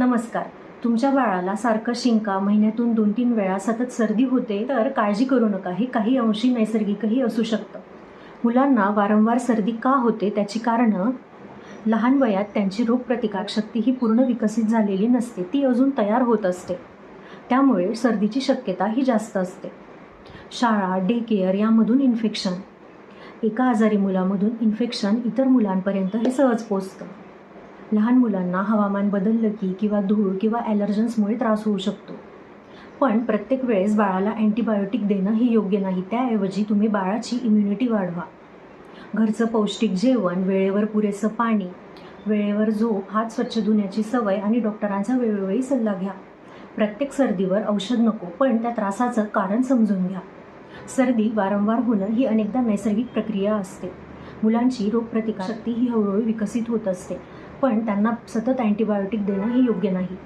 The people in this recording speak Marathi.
नमस्कार. तुमच्या बाळाला सारखं शिंका महिन्यातून दोन तीन वेळा सतत सर्दी होते तर काळजी करू नका. हे काही अंशी नैसर्गिकही असू शकतं. मुलांना वारंवार सर्दी का होते त्याची कारणं? लहान वयात त्यांची रोगप्रतिकारशक्ती ही पूर्ण विकसित झालेली नसते. ती अजून तयार होत असते. त्यामुळे सर्दीची शक्यता ही जास्त असते. शाळा डे केअर यामधून इन्फेक्शन एका आजारी मुलामधून इन्फेक्शन इतर मुलांपर्यंत हे सहज पोचतं. लहान मुलांना हवामान बदललं की किंवा धूळ किंवा ॲलर्जन्समुळे त्रास होऊ शकतो. पण प्रत्येक वेळेस बाळाला अँटीबायोटिक देणं हे योग्य नाही. त्याऐवजी तुम्ही बाळाची इम्युनिटी वाढवा. घरचं पौष्टिक जेवण वेळेवर पुरेसं पाणी वेळेवर झोप हात स्वच्छ धुण्याची सवय आणि डॉक्टरांचा वेळोवेळी सल्ला घ्या. प्रत्येक सर्दीवर औषध नको पण त्या त्रासाचं कारण समजून घ्या. सर्दी वारंवार होणं ही अनेकदा नैसर्गिक प्रक्रिया असते. मुलांची रोगप्रतिकारशक्ती ही हळूहळू विकसित होत असते. पण त्यांना सतत अँटीबायोटिक देणं हे योग्य नाही.